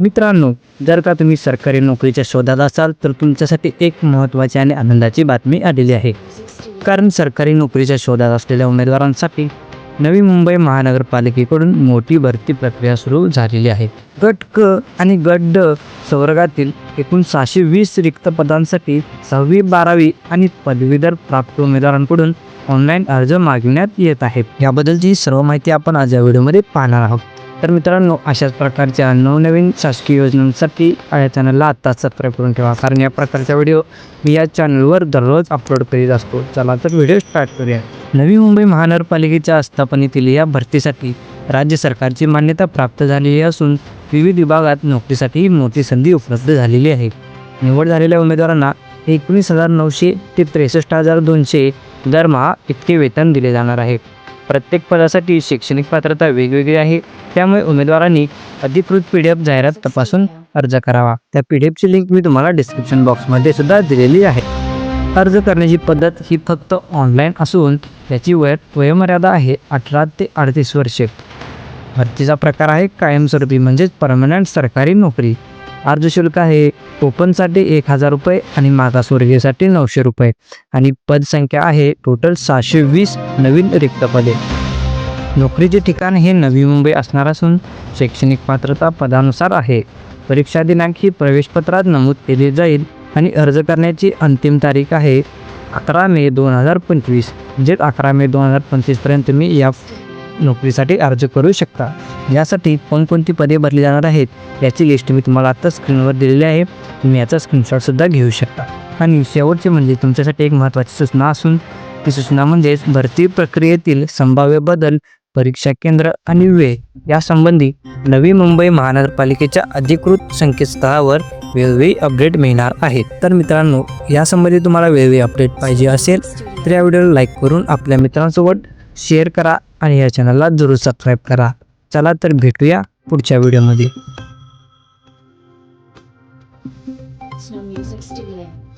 मित्रांनो जर का तुम्ही सरकारी नोकरीच्या शोधात असाल तर तुमच्यासाठी एक महत्त्वाची आणि आनंदाची बातमी आलेली आहे. कारण सरकारी नोकरीच्या शोधात असलेल्या उमेदवारांसाठी नवी मुंबई महानगरपालिकेकडून मोठी भरती प्रक्रिया सुरू झालेली आहे. गट क आणि गट ड संवर्गातील एकूण सहाशे वीस रिक्त पदांसाठी सहावी बारावी आणि पदवीधर प्राप्त उमेदवारांकडून ऑनलाईन अर्ज मागविण्यात येत आहेत. याबद्दलची सर्व माहिती आपण आज या व्हिडिओमध्ये पाहणार आहोत. तर मित्रांनो अशाच प्रकारच्या नवनवीन शासकीय योजनांसाठी या चॅनलला आत्ताच सबस्क्राईब करून ठेवा. कारण या प्रकारच्या व्हिडिओ मी या चॅनलवर दररोज अपलोड करीत असतो. चला तर व्हिडिओ स्टार्ट करूया. नवी मुंबई महानगरपालिकेच्या आस्थापनेतील या भरतीसाठी राज्य सरकारची मान्यता प्राप्त झालेली असून विविध विभागात नोकरीसाठी मोठी संधी उपलब्ध झालेली आहे. निवड झालेल्या उमेदवारांना एकोणीस हजार नऊशे ते त्रेसष्ट हजार दोनशे दरमहा इतके वेतन दिले जाणार आहे. प्रत्येक पदासाठी शैक्षणिक पात्रता वेगवेगळी आहे. त्यामुळे उमेदवारांनी अधिकृत पी डी एफ जाहिरात तपासून अर्ज करावा. त्या पी डी एफची लिंक मी तुम्हाला डिस्क्रिप्शन बॉक्समध्ये सुद्धा दिलेली आहे. अर्ज करण्याची पद्धत ही फक्त ऑनलाईन असून त्याची वय वयोमर्यादा आहे अठरा ते अडतीस वर्षे. भरतीचा प्रकार आहे कायमस्वरूपी म्हणजेच परमनंट सरकारी नोकरी. अर्जशुल्क आहे ओपनसाठी एक हजार रुपये आणि मागासवर्गीयसाठी नऊशे रुपये. आणि पदसंख्या आहे टोटल सहाशे वीस नवीन रिक्त पदे. नोकरीचे ठिकाण हे नवी मुंबई असणार असून शैक्षणिक पात्रता पदानुसार आहे. परीक्षा दिनांक ही प्रवेशपत्रात नमूद केली जाईल आणि अर्ज करण्याची अंतिम तारीख आहे अकरा मे दोन हजार पंचवीस. म्हणजेच अकरा मे दोन हजार पंचवीसपर्यंत तुम्ही या नोकरीसाठी अर्ज करू शकता. यासाठी कोणकोणती पदे भरली जाणार आहेत याची लिस्ट मी तुम्हाला आत्ता स्क्रीनवर दिलेली आहे. तुम्ही याचा स्क्रीनशॉटसुद्धा घेऊ शकता. आणि शेवटचे म्हणजे तुमच्यासाठी एक महत्त्वाची सूचना असून ती सूचना म्हणजेच भरती प्रक्रियेतील संभाव्य बदल परीक्षा केंद्र आणि वेळ यासंबंधी नवी मुंबई महानगरपालिकेच्या अधिकृत संकेतस्थळावर वेळोवेळी अपडेट मिळणार आहेत तर मित्रांनो यासंबंधी तुम्हाला वेळोवेळी अपडेट पाहिजे असेल तर या व्हिडिओला लाईक करून आपल्या मित्रांसोबत शेअर करा. आणि या चॅनलला जरूर सबस्क्राईब करा चला तर भेटूया पुढच्या व्हिडिओमध्ये Music Studio.